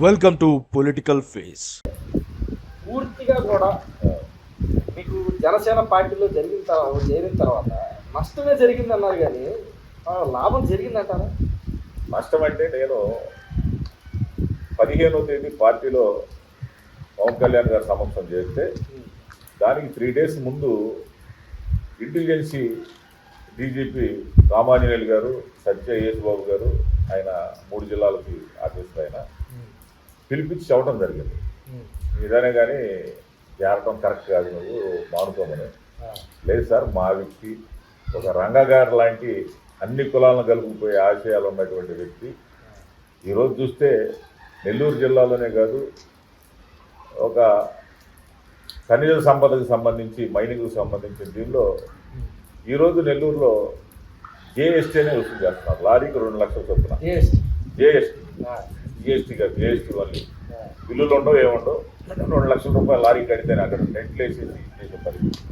Welcome to Political Phase. పూర్తిగా కూడా మీకు జనసేన పార్టీలో జరిగిన తర్వాత చేరిన తర్వాత నష్టమే జరిగింది అన్నారు కానీ లాభం జరిగిందంటారా? నష్టం అంటే నేను పదిహేనో తేదీ పార్టీలో పవన్ కళ్యాణ్ గారి సమక్షం చేస్తే దానికి త్రీ డేస్ ముందు ఇంటెలిజెన్సీ డీజీపీ రామాంజనేయులు గారు సత్య యేసు బాబు గారు ఆయన మూడు జిల్లాలకి ఆఫీసర్ ఆయన. పిలిపించి చెప్పడం జరిగింది ఇదనే కానీ చేరటం కరెక్ట్ కాదు నువ్వు మానుకోమని. లేదు సార్ మా వ్యక్తి ఒక రంగగారు లాంటి అన్ని కులాలను కలుపుకుపోయే ఆశయాలు ఉన్నటువంటి వ్యక్తి. ఈరోజు చూస్తే నెల్లూరు జిల్లాలోనే కాదు ఒక ఖనిజ సంపదకు సంబంధించి మైనింగ్కు సంబంధించిన దీనిలో ఈరోజు నెల్లూరులో జేఎస్టీ అనే వసూలు చేస్తున్నారు. లారీకి రెండు లక్షల చొప్పున. S GST. జిఎస్టీ కాదు జిఎస్టీ వాళ్ళు. బిల్లులు ఉండవు ఏముండవు. రెండు లక్షల రూపాయలు లారీ కడితేనే అక్కడ నెట్లు వేసేసి చేసే పరిస్థితి.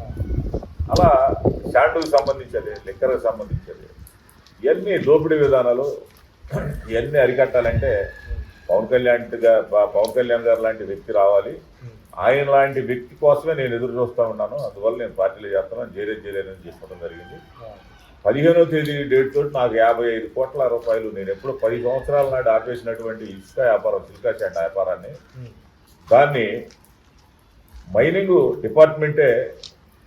అలా శాండుకు సంబంధించేది లిక్కర్కి సంబంధించేది. ఇవన్నీ దోపిడీ విధానాలు ఇవన్నీ అరికట్టాలంటే పవన్ కళ్యాణ్ పవన్ కళ్యాణ్ గారు లాంటి వ్యక్తి రావాలి. ఆయన లాంటి వ్యక్తి కోసమే నేను ఎదురు చూస్తూ ఉన్నాను. అందువల్ల నేను పార్టీలో చేస్తున్నాను. చేరేది చేరేదని చెప్పడం జరిగింది. పదిహేనో తేదీ డేట్ తోటి నాకు యాభై ఐదు కోట్ల రూపాయలు. నేను ఎప్పుడో పది సంవత్సరాల నాడు ఆపేసినటువంటి ఇసుక వ్యాపారం సిల్కా చెండ వ్యాపారాన్ని. దాన్ని మైనింగ్ డిపార్ట్మెంటే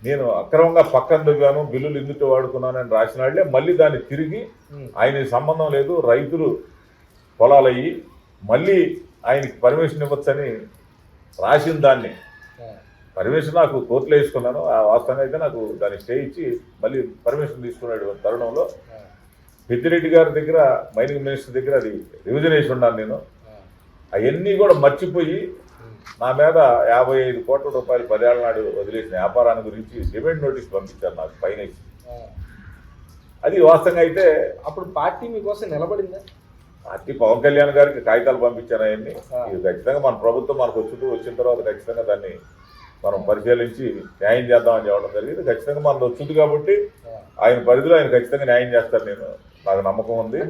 నేను అక్రమంగా పక్కన దిగాను బిల్లులు ఎందుకు వాడుకున్నానని రాసిన వాళ్ళే మళ్ళీ దాన్ని తిరిగి ఆయనకి సంబంధం లేదు రైతులు పొలాలయ్యి మళ్ళీ ఆయనకి పర్మిషన్ ఇవ్వచ్చని రాసిన దాన్ని. పర్మిషన్ నాకు కోర్టులో వేసుకున్నాను ఆ వాస్తవంగా అయితే నాకు దాన్ని స్టే ఇచ్చి మళ్ళీ పర్మిషన్ తీసుకున్నాడు తరుణంలో. పెద్దిరెడ్డి గారి దగ్గర మైనింగ్ మినిస్టర్ దగ్గర అది రివిజన్ వేసి ఉన్నాను నేను. అవన్నీ కూడా మర్చిపోయి నా మీద యాభై ఐదు కోట్ల రూపాయలు పదేళ్ళ నాడు వదిలేసిన వ్యాపారాన్ని గురించి డిమాండ్ నోటీస్ పంపించారు నాకు పైన. అది వాస్తవంగా అయితే అప్పుడు పార్టీ మీకోసం నిలబడిందా? పార్టీ పవన్ కళ్యాణ్ గారికి కాగితాలు పంపించాను అవన్నీ. ఇది ఖచ్చితంగా మన ప్రభుత్వం మనకు వచ్చి వచ్చిన తర్వాత ఖచ్చితంగా దాన్ని మనం పరిశీలించి న్యాయం చేద్దామని చెప్పడం జరిగింది. ఖచ్చితంగా మనకు వచ్చింది కాబట్టి ఆయన పరిధిలో ఆయన ఖచ్చితంగా న్యాయం చేస్తారు నేను నాకు నమ్మకం ఉంది.